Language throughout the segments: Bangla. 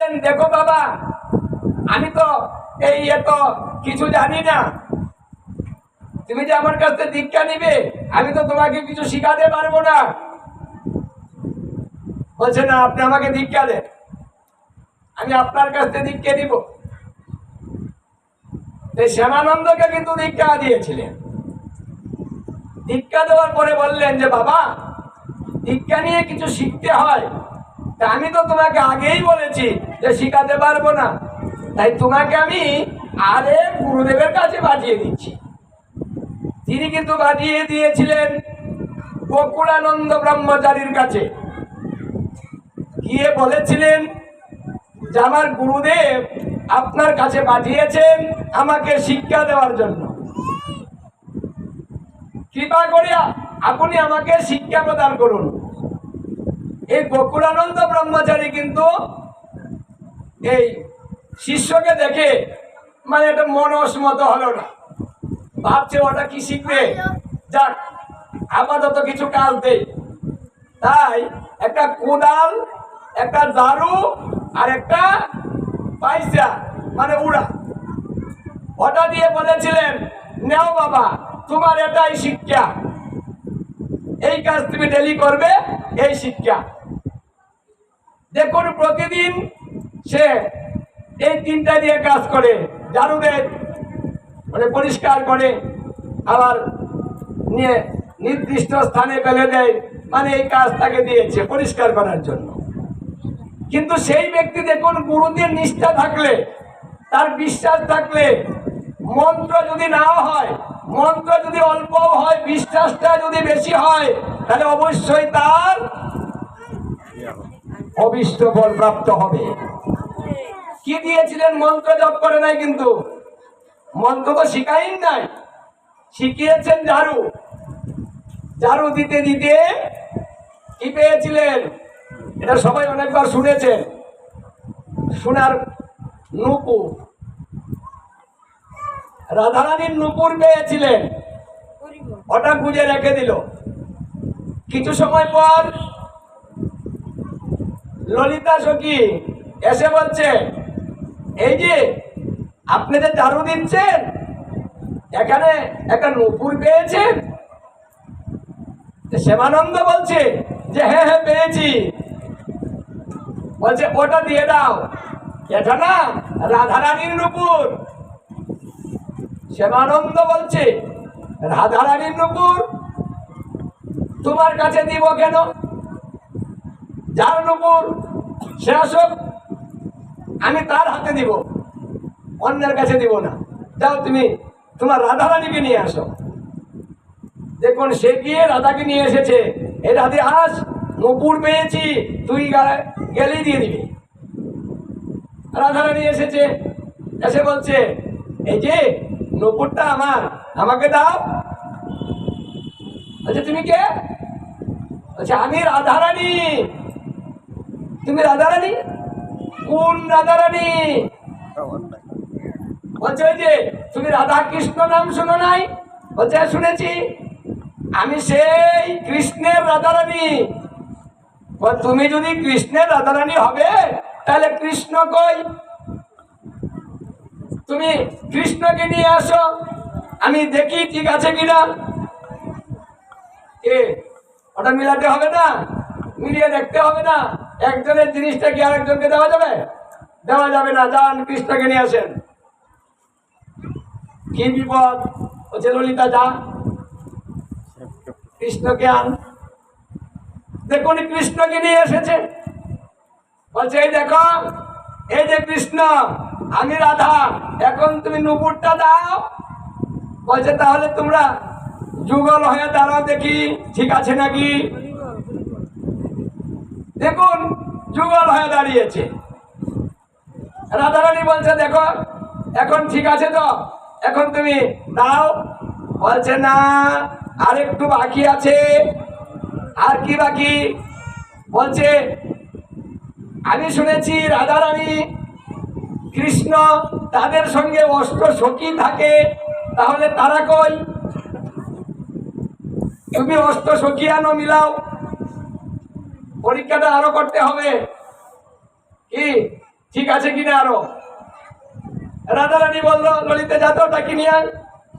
দেখো বাবা, আমি তো এই এত কিছু জানি না। তুমি যে আমার কাছ দীক্ষা নিবে, আমি তো তোমাকে কিছু শিখাতে পারব না। বলছে, না, আপনি আমাকে দীক্ষা দেন। আমি আপনার কাছ দীক্ষা দিব শ্যামানন্দকে কিন্তু দীক্ষা দিয়েছিলেন। দীক্ষা দেওয়ার পরে বললেন যে, বাবা, দীক্ষা নিয়ে কিছু শিখতে হয়। তা আমি তো তোমাকে আগেই বলেছি যে শিখাতে পারব না। তাই তোমাকে আমি আরে গুরুদেবের কাছে পাঠিয়ে দিচ্ছি। তিনি কিন্তু পাঠিয়ে দিয়েছিলেন বকুড়ানন্দ ব্রহ্মচারীর কাছে। গিয়ে বলেছিলেন, যে আমার গুরুদেব আপনার কাছে পাঠিয়েছেন আমাকে শিক্ষা দেওয়ার জন্য। কৃপা করিয়া আপনি আমাকে শিক্ষা প্রদান করুন। এই বকুড়ানন্দ ব্রহ্মচারী কিন্তু এই শিষ্যকে দেখে মানে একটা মনস মতো হলো না। ভাবছে ওটা কি শিখবে? যাক আপাতত কিছু কাজ দেই। তাই একটা কোদাল একটা দারু আর একটা পয়সা মানে উড়া। ওটা দিয়ে বলেছিলেন নেও বাবা তোমার এটাই শিক্ষা। এই কাজ তুমি ডেলি করবে এই শিক্ষা। দেখুন প্রতিদিন সে এই তিনটা দিয়ে কাজ করে দেয় মানে পরিষ্কার করে আবার নিয়ে নির্দিষ্ট স্থানে ফেলে দেয় মানে এই কাজ তাকে দিয়েছে পরিষ্কার করার জন্য। কিন্তু সেই ব্যক্তি দেখুন, গুরুদের নিষ্ঠা থাকলে, তার বিশ্বাস থাকলে, মন্ত্র যদি না হয়, মন্ত্র যদি অল্প হয়, বিশ্বাসটা যদি বেশি হয়, তাহলে অবশ্যই তার অবিষ্ট বল প্রাপ্ত হবে। কি দিয়েছিলেন? মন্ত্র জপ করে নাই কিন্তু। মন্ত্র তো শিখাই নাই। শিখিয়েছেন ঝাড়ু। ঝাড়ু দিতে দিতে কি পেয়েছিলেন? এটা সবাই অনেকবার শুনেছেন। সোনার নুপুর। রাধারানীর নুপুর পেয়েছিলেন। ওটা গুজে রেখে দিল। কিছু সময় পর ললিতা সখী এসে বলছে এই যে, আপনি যে ঝাড়ু দিচ্ছেন, এখানে একটা নুপুর পেয়েছেন? শ্যামানন্দ বলছে যে হ্যাঁ হ্যাঁ পেয়েছি। বলছে, ওটা দিয়ে দাও। এটা না, রাধারানীর নুপুর। শ্যামানন্দ বলছে, রাধারানীর নুপুর, তোমার কাছে দিব কেন? যার নুপুর, সে আসুক। আমি তার হাতে দিব, অন্যের কাছে দিব না। যাও তুমি, তোমার রাধা রানীকে নিয়ে আসো। দেখুন, সে গিয়ে রাধাকে নিয়ে এসেছে? এই রাধে আস নুপুর পেয়েছি, তুই গেলেই দিয়ে দিবি। রাধারানী এসেছে, এসে বলছে, এই যে, নুপুরটা আমার, আমাকে দাও। আচ্ছা তুমি কে? আচ্ছা আমি রাধারানী। তুমি রাধারানী? কোন রাধারানী? বলছে যে তুমি রাধা কৃষ্ণ নাম শোনো নাই? বলছে "হ্যাঁ, শুনেছি। আমি সেই কৃষ্ণের রাধারানী। তুমি যদি কৃষ্ণের রাধারানী হবে তাহলে কৃষ্ণ কই? তুমি কৃষ্ণকে নিয়ে আসো। আমি দেখি ঠিক আছে কিনা? এ ওটা মিলাতে হবে না। মিলিয়ে দেখতে হবে না। একজনের জিনিসটা কি আরেকজনকে দেওয়া যাবে? দেওয়া যাবে না, যান, কৃষ্ণকে নিয়ে আসেন। কি বিপদ? বলছে ললিতা, যা। কৃষ্ণকে আন। দেখুন, কৃষ্ণকে নিয়ে এসেছে। বলছে, এই দেখো, এই যে কৃষ্ণ, আমি রাধা, এখন তুমি নুপুরটা দাও। বলছে, তাহলে তোমরা যুগল হয়ে দাঁড়াও দেখি, ঠিক আছে নাকি? দেখুন, যুগল হয়ে দাঁড়িয়েছে। রাধারানী বলছে, দেখো, এখন ঠিক আছে তো? এখন তুমি দাও বলছে, না আর একটু বাকি আছে। আর কি বাকি? বলছে, আমি শুনেছি রাধারানী কৃষ্ণ তাদের সঙ্গে অষ্ট সখী থাকে, তাহলে তারা কই? তুমি অষ্ট সখী আনো, মিলাও। পরীক্ষাটা আরও করতে হবে। কি? ঠিক আছে কিনা আরও? রাধারানী বলল, ললিতে যাতো তাকে নিয়ে আয়।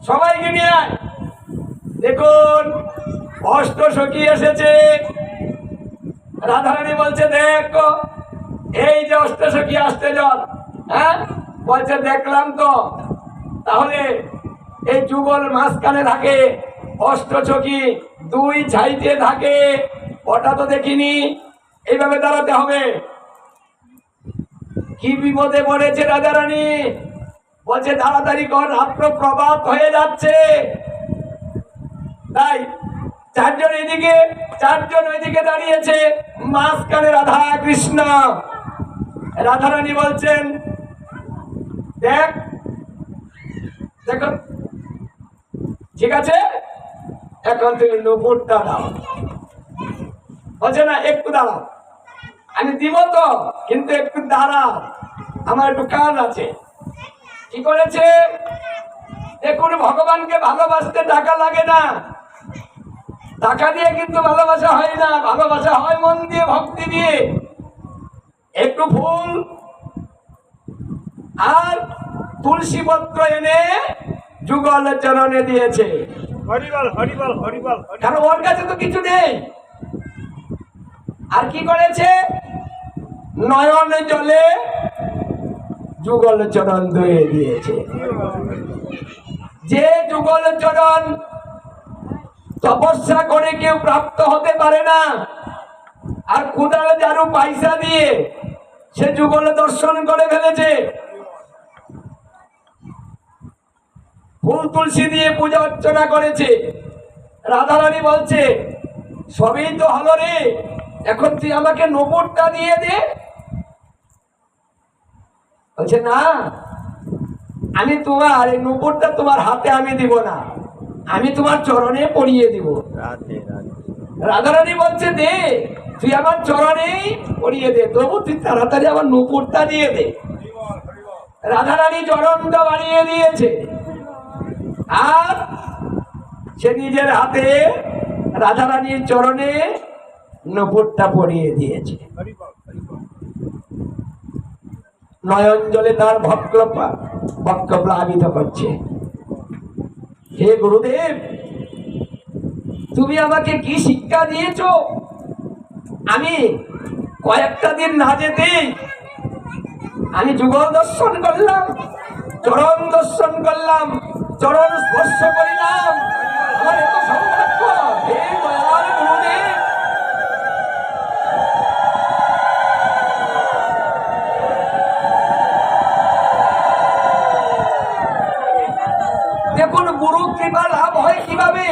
সবাইকে নিয়ে আয়। দেখুন, অষ্ট সখী এসেছে। রাধারানী বলছে, দেখ, এই যে অষ্ট সখী, আসতে জল। হ্যাঁ? বলছে, দেখলাম তো। তাহলে এই যুগল মাঝখানে থাকে অষ্ট সখী, দুই ছাইতে থাকে। ওটা তো দেখিনি। এইভাবে দাঁড়াতে হবে। কি বিপদে পড়েছে রাজা রানী বলছে, তাড়াতাড়ি কর রাত্র প্রভাত হয়ে যাচ্ছে। তাই চারজন এদিকে, চারজন ওইদিকে দাঁড়িয়েছে। মাঝখানে রাধা কৃষ্ণ রাধারানী বলছেন, দেখ, দেখো, ঠিক আছে? এখন তুমি নুপুরটা দাও বলছে না একটু দাঁড়াও। আমি দিব তো কিন্তু একটু দাঁড়াও। আমার একটু কাজ আছে। কি করেছে? দেখুন ভগবানকে ভালোবাসতে টাকা লাগে না। টাকা দিয়ে কিন্তু ভালোবাসা হয় না। ভালোবাসা হয় মন দিয়ে ভক্তি দিয়ে। একটু ফুল আর তুলসী পত্র এনে যুগল চরণে দিয়েছে। হরিবল হরিবল হরিবল হরি- কারণ ওর কাছে তো কিছু নেই। আর কি করেছে? নয়ন জলে যুগল চরণ ধুয়ে দিয়েছে। যে যুগল চরণ তপস্যা করে কেউ প্রাপ্ত হতে পারে না, আর কুদাল জারু পয়সা দিয়ে সে যুগল দর্শন করে ফেলেছে। ফুল তুলসী দিয়ে পূজা অর্চনা করেছে। রাধারানী বলছে, সবই তো হলো রে এখন তুই আমাকে নপুরটা দিয়ে দে। বলছে না আমি তোমার এই নপুরটা তোমার হাতে আমি দিব না। আমি তোমার চরণে পরিয়ে দিব। রাধে রাধে। রাধারানী বলছে দে তুই আমার চরণেই পড়িয়ে দে। তবু তুই তাড়াতাড়ি আমার নুপুরটা দিয়ে দে। রাধারানী চরণটা বানিয়ে দিয়েছে। আর সে নিজের হাতে রাধারানীর চরণে নুপুরটা পরিয়ে দিয়েছে। নয়ন জলে তার ভক্ত ভক্ত প্লাবিত করছে। হে গুরুদেব, তুমি আমাকে কি শিক্ষা দিয়েছ? আমি কয়েকটা দিন না যেতেই আমি যুগল দর্শন করলাম, চরণ দর্শন করলাম, চরণ স্পর্শ করিলাম। কৃপা লাভ হয় কীভাবে?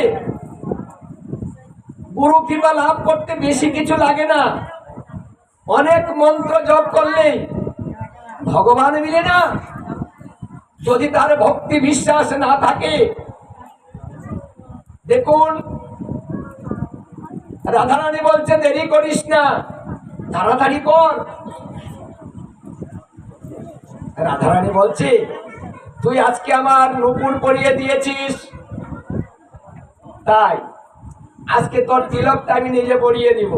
গুরু কৃপা লাভ করতে বেশি কিছু লাগে না। অনেক মন্ত্র জপ করলে ভগবান মিলে না। যদি তার ভক্তি বিশ্বাস না থাকে, দেখুন, রাধারানী বলছে, দেরি করিস না, তাড়াতাড়ি কর। রাধারানী বলছে, তুই আজকে আমার নুপুর পরিয়ে দিয়েছিস। তাই আজকে তোর তিলকটা আমি নিজে পরিয়ে দিব।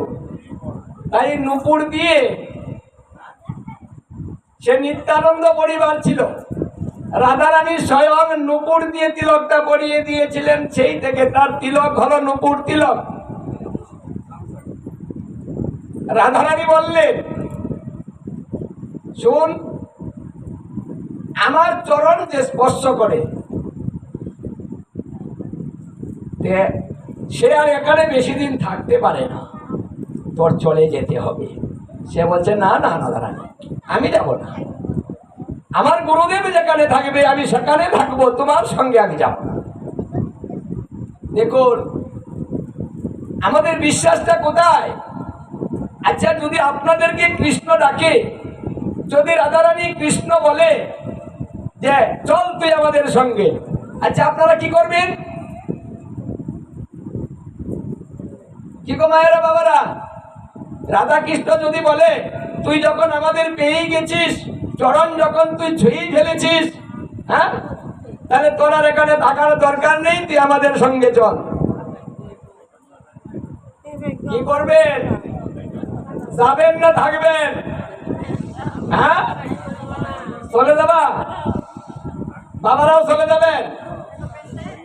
তাই নুপুর দিয়ে সে নিত্যানন্দ পরিবার ছিল। রাধারানী স্বয়ং নুপুর দিয়ে তিলকটা পরিয়ে দিয়েছিলেন, সেই থেকে তার তিলক হলো নুপুর তিলক। রাধারানী বললেন, শুন, আমার চরণ যে স্পর্শ করে সে আর এখানে বেশি দিন থাকতে পারে না। তোর চলে যেতে হবে। সে বলছে, না না রাধারানী আমি যাব না। আমার গুরুদেব যেখানে থাকবে, আমি সেখানে থাকব, তোমার সঙ্গে আমি যাব না। দেখুন, আমাদের বিশ্বাসটা কোথায়? আচ্ছা যদি আপনাদেরকে কৃষ্ণ ডাকে, যদি রাধারানী কৃষ্ণ বলে যে, চল তুই আমাদের সঙ্গে। আচ্ছা আপনারা কি করবেন? কি গো মায়েরা বাবারা? রাধা কৃষ্ণ যদি বলে তুই যখন আমাদের পেয়েই গেছিস চরণ যখন তুই ছুঁয়েই ফেলেছিস হ্যাঁ? তাহলে তোর আর এখানে থাকার দরকার নেই তুই আমাদের সঙ্গে চল। কি করবেন? যাবেন না থাকবেন? হ্যাঁ? চলে যাবা? বাবারাও চলে যাবেন?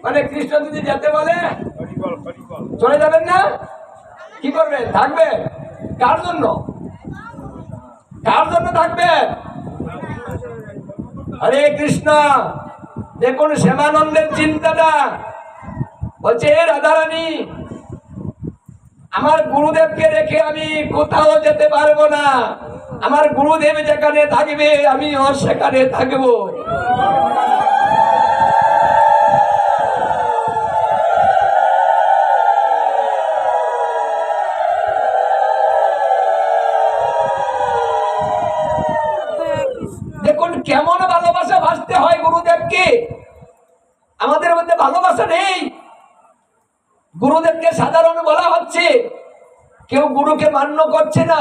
মানে কৃষ্ণ যদি যেতে বল। চলে যাবেন না? কি করবেন? থাকবেন? কার জন্য? কার জন্য থাকবেন? হরে কৃষ্ণ। দেখুন শ্যামানন্দের চিন্তাটা। বলছে, "হে রাধারানী, আমার গুরুদেবকে রেখে আমি কোথাও যেতে পারব না। আমার গুরুদেব যেখানে থাকবে, আমিও সেখানে থাকব। কেমন ভালোবাসা ভাসতে হয় গুরুদেবকে? আমাদের মধ্যে ভালোবাসা নেই। গুরুদেবকে সাধারণ বলা হচ্ছে। কেউ গুরুকে মান্য করছে না,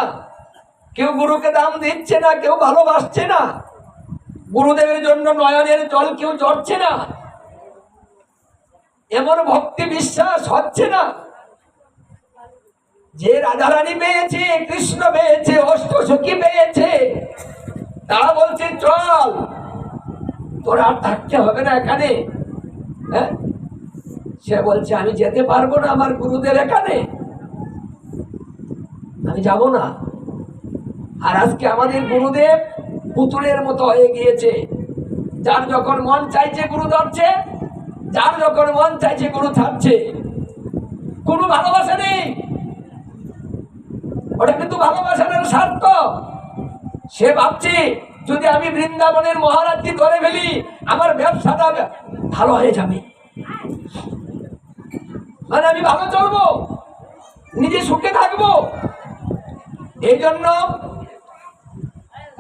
কেউ গুরুকে দাম দিচ্ছে না, কেউ ভালোবাসছে না। গুরুদেবের জন্য নয়নের জল কেউ জড়ছে না। এমন ভক্তি বিশ্বাস হচ্ছে না। যে রাধারানী পেয়েছে, কৃষ্ণ পেয়েছে, অষ্টসখী পেয়েছে তারা বলছে চল তোরা থাকতে হবে না এখানে। হ্যাঁ? সে বলছে, আমি যেতে পারব না আমার গুরুদের এখানে। আমি যাব না। আর আজকে আমাদের গুরুদেব পুতুলের মতো হয়ে গিয়েছে। যার যখন মন চাইছে গুরু ধরছে, যার যখন মন চাইছে গুরু থাকছে। কোনো ভালোবাসা নেই। ওটা কিন্তু ভালোবাসার স্বার্থ। সে ভাবছে যদি আমি বৃন্দাবনের মহারাজকে ধরে ফেলি, আমার ব্যবসাটা ভালো হয়ে যাবে। মানে আমি ভালো চলবো, নিজে সুখে থাকব। এই জন্য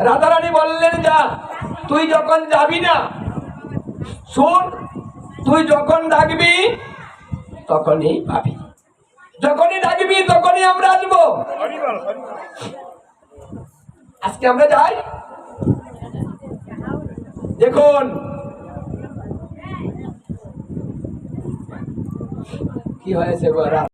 রাধারানী বললেন, যা, তুই যখন যাবি না, শোন, তুই যখন ডাকবি, তখনই পাবি। যখনই ডাকবি, তখনই আমরা আসব। আজকে আমরা যাই? দেখুন। কি হয়েছে